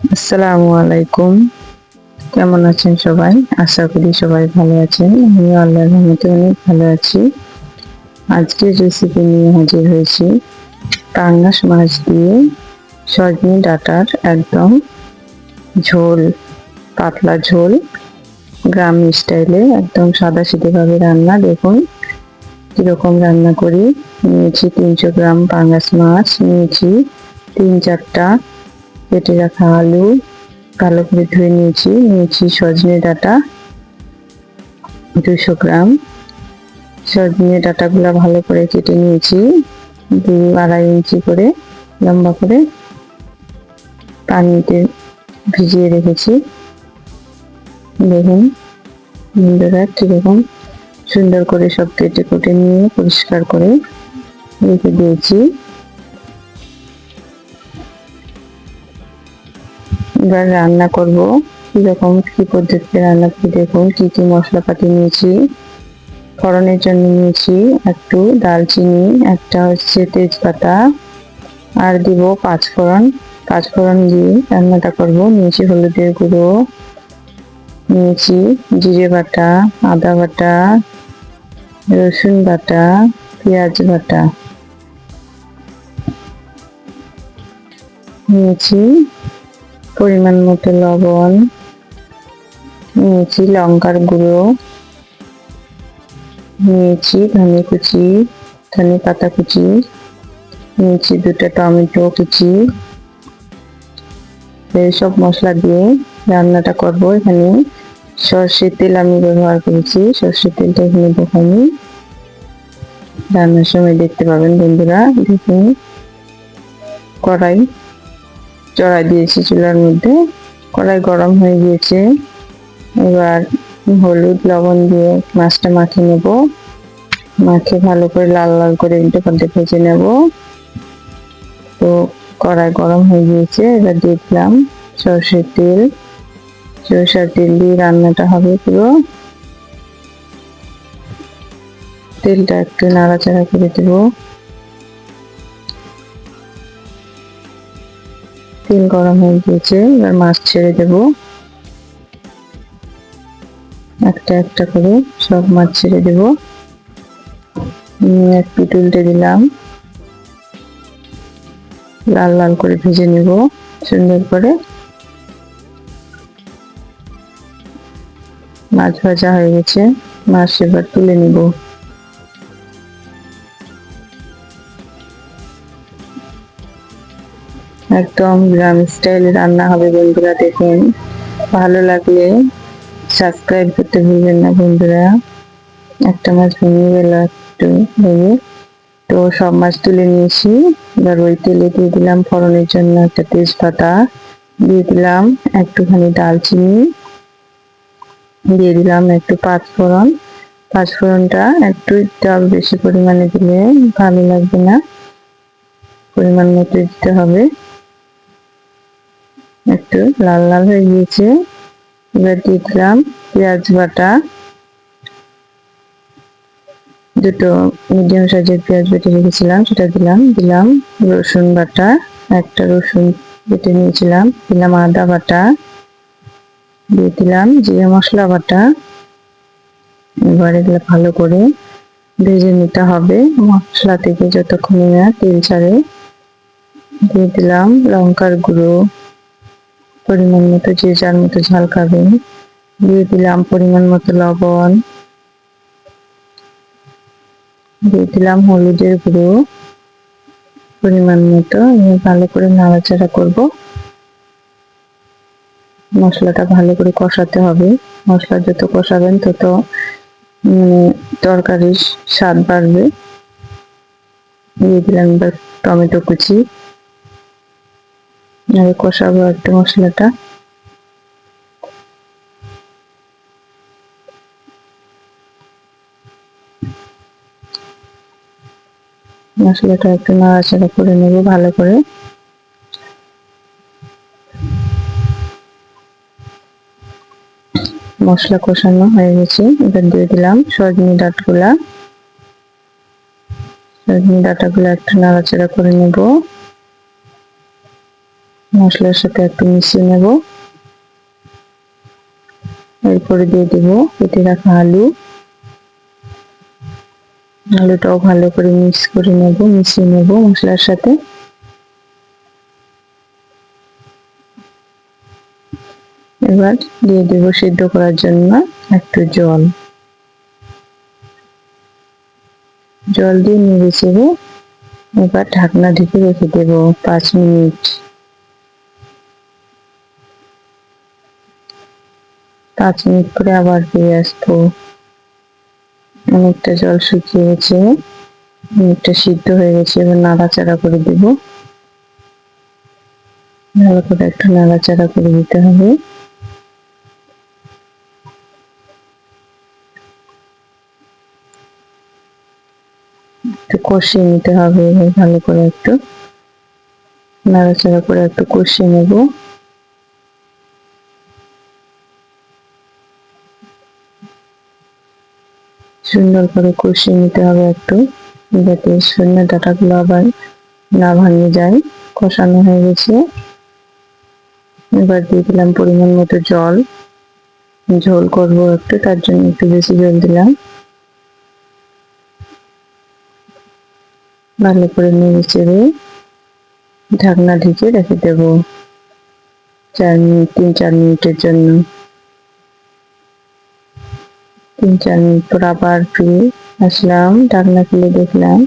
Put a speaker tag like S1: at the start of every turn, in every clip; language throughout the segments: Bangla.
S1: আসসালামু আলাইকুম। কেমন আছেন সবাই? আশা করি সবাই ভালো আছেন। আমি আল্লাহর রহমতে অনেক ভালো আছি। আজকের রেসিপি নিয়ে হাজির হয়েছি পাঙ্গাস মাছ দিয়ে সজনে ডাটার একদম ঝোল, পাতলা ঝোল। গ্রাম স্টাইলে একদম সাদা ভাবে রান্না। দেখুন কীরকম রান্না করি। নিয়েছি তিনশো গ্রাম পাঙ্গাস মাছ। নিয়েছি তিন চারটা কেটে রাখা আলু ভালো করে ধুয়ে নিয়েছি। নিয়েছি সজনে ডাটা, দুশো গ্রাম। সজনে ডাটাগুলো ভালো করে কেটে নিয়েছি। দু আড়াই ইঞ্চি করে, লম্বা করে পানিতে ভিজিয়ে রেখেছি। দেখুন, বন্ধুরা কীরকম সুন্দর করে সব কেটে কুটে নিয়ে পরিষ্কার করে রেখে দিয়েছি। এবার রান্না করব। কীরকম, কি পদ্ধতিতে রান্না করি দেখুন। কি কি মশলাপাতি নিয়েছি, ফড়নের জন্য নিয়েছি একটু দালচিনি একটা হচ্ছে তেজপাতা, আর দিব পাঁচফোড়ন। পাঁচফোড়ন দিয়ে রান্নাটা করব। নিয়েছি হলুদের গুঁড়ো, নিয়েছি জিরে বাটা, আদা বাটা, রসুন বাটা, পেঁয়াজ বাটা। নিয়েছি পরিমাণ মতো লবণ, নিয়েছি লঙ্কার গুঁড়ো, নিয়েছি ধনে কুচি, ধনে পাতা কুচি, নিয়েছি দুটো টমেটো কুচি। এইসব মশলা দিয়ে রান্নাটা করব। এখানে সর্ষের তেল আমি ব্যবহার করেছি। সর্ষের তেলটা এখানে দেখানি রান্নার সময় দেখতে পাবেন বন্ধুরা। দেখুন, কড়াই চড়াই দিয়েছি চুলার মধ্যে। কড়াই গরম হয়ে গিয়েছে। এবার হলুদ লবণ দিয়ে মাছটা মাখিয়ে নেব। মাখে ভালো করে লাল লাল করে উল্টে পাল্টে ভেজে নেব। তো কড়াই গরম হয়ে গিয়েছে, এবার দিয়ে দিলাম সর্ষের তেল। সরষের তেল দিয়ে রান্নাটা হবে পুরো। তেলটা একটু নাড়াচাড়া করে দেবো। তেল গরম হয়ে গিয়েছে, এবার মাছ ছেড়ে দেব। একটা একটা করে সব মাছ ছেড়ে দেব। এক পিট দিলাম। লাল লাল করে ভেজে নেব, সুন্দর করে। মাছ ভাজা হয়ে গেছে, মাছ এবার তুলে নিব। একদম গ্রাম স্টাইল রান্না হবে বন্ধুরা, দেখুন। ভালো লাগলে সাবস্ক্রাইব করতে ভুলবেন না বন্ধুরা। একটা মাছ ভেঙে গেল একটু ভেঙে। তো সব মাছ তুলে নিয়েছি। এবার ওই তেলে দিয়ে দিলাম ফোড়নের জন্য একটা তেজপাতা। দিয়ে দিলাম একটুখানি দালচিনি দিয়ে দিলাম একটু পাঁচফোড়ন। পাঁচফোড়নটা একটু ডাল বেশি পরিমাণে দিলে ভালো লাগবে না। পরিমাণ মতো দিতে হবে। একটু লাল লাল হয়ে গিয়েছে। এবার দিয়ে দিলাম পেঁয়াজ বাটা। দুটো মিডিয়াম সাইজের পেঁয়াজ বেটে রেখেছিলাম, সেটা দিলাম। দিলাম রসুন বাটা, একটা রসুন বেটে নিয়েছিলাম। দিলাম আদা বাটা। দিয়ে দিলাম জিরে মশলা বাটা। এবার এগুলো ভালো করে ভেজে নিতে হবে। মশলা থেকে যতক্ষণ না তেল ছাড়ে। দিয়ে দিলাম লঙ্কার গুঁড়ো। পরিমাণ মতো যে যার মতো ঝাল খাবেন। দিয়ে দিলাম পরিমাণ মতো লবণ। দিয়ে দিলাম হলুদের গুঁড়ো। পরিমাণ মতো ভালো করে নাড়াচাড়া করব। মশলাটা ভালো করে কষাতে হবে। মশলা যত কষাবেন তত তরকারির স্বাদ বাড়বে। দিয়ে দিলাম এবার টমেটো কুচি। আর কষাবো একটা মশলাটা। মশলাটা একটু নাড়াচাড়া করে নেব ভালো করে। মশলা কষানো হয়ে গেছে, এবার দিয়ে দিলাম সজনি ডাঁটগুলা। সজনি ডাঁটাগুলো একটু নাড়াচাড়া করে নেব। মশলার সাথে একটু মিশিয়ে নেব। এরপরে দিয়ে দেব কেটে রাখা আলু। আলুটাও ভালো করে মিক্স করে নেব, মিশিয়ে নেব মশলার সাথে। এবার দিয়ে দেব সিদ্ধ করার জন্য একটু জল। জল দিয়ে চেড়ে এবার ঢাকনা ঢেকে রেখে দেব পাঁচ মিনিট। পাঁচ মিনিট পরে আবার ফিরে আসব। অনেকটা জল শুকিয়ে গেছে অনেকটা সিদ্ধ হয়ে গেছে, এবার নাড়াচাড়া করে দিব। ভালো করে একটু নাড়াচাড়া করে দিতে হবে। একটু কষিয়ে নিতে হবে ভালো করে একটু নাড়াচাড়া করে একটু কষিয়ে নেব। সুন্দর করে কষিয়ে নিতে হবে একটু, যাতে সন্ধ্যে ডাটাগুলো আবার না ভাঙে যায়। কষানো হয়ে গেছে। এবার দিয়ে দিলাম পরিমাণ মতো জল। ঝোল করব একটু, তার জন্য একটু বেশি জল দিলাম। ভালো করে নেড়ে চেড়ে ঢাকনা ঢেকে রেখে দেব। চার মিনিট, তিন চার মিনিটের জন্য। তিন চার মিনিট পর আবার ফিরে আসলাম। ঢাকনা খুলে দেখলাম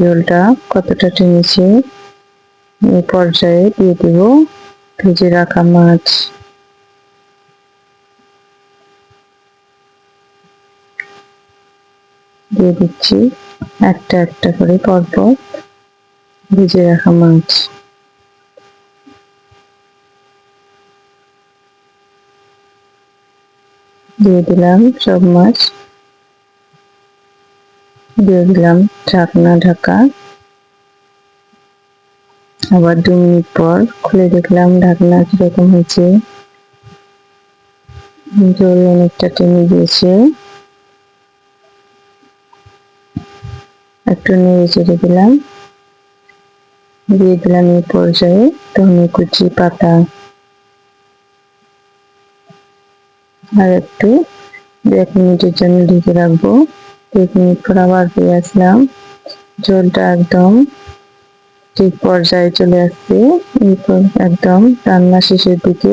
S1: জলটা কতটা টেনেছে। এই পর্যায়ে দিয়ে দেব ভেজে রাখা মাছ। দিয়ে দিচ্ছি একটা একটা করে পরপর ভেজে রাখা মাছ। দিয়ে দিলাম সব মাছ। দিয়ে দিলাম ঢাকনা, ঢাকা। আবার দু মিনিট পর খুলে দেখলাম ঢাকনা কীরকম হয়েছে। জল অনেকটা টেনে গিয়েছে। একটু নেড়ে চেড়ে দিলাম। দিয়ে দিলাম এই পর্যায়ে ধনে কুচি, পাতা। আর একটু এক মিনিটের জন্য ঢেকে রাখব। এক মিনিট পর আবার ফিরে আসলাম। ঝোলটা একদম ঠিক পর্যায়ে চলে আসছে। এরপর একদম রান্না শেষের দিকে।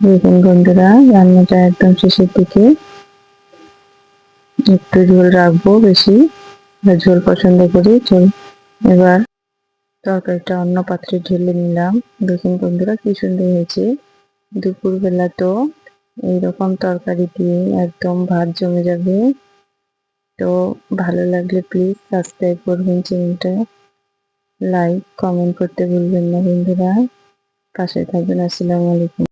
S1: দেখুন বন্ধুরা, রান্নাটা একদম শেষের দিকে। একটু ঝোল রাখব বেশি ঝোল পছন্দ করি ঝোল এবার তরকারিটা অন্য পাত্রে ঢেলে নিলাম। দেখুন বন্ধুরা, কি সুন্দর হয়েছে। দুপুরবেলা তো এইরকম তরকারি দিয়ে একদম ভাত জমে যাবে। তো ভালো লাগলে প্লিজ সাবস্ক্রাইব করবেন চ্যানেলটা লাইক কমেন্ট করতে ভুলবেন না বন্ধুরা। পাশে থাকবেন, আসসালামু আলাইকুম।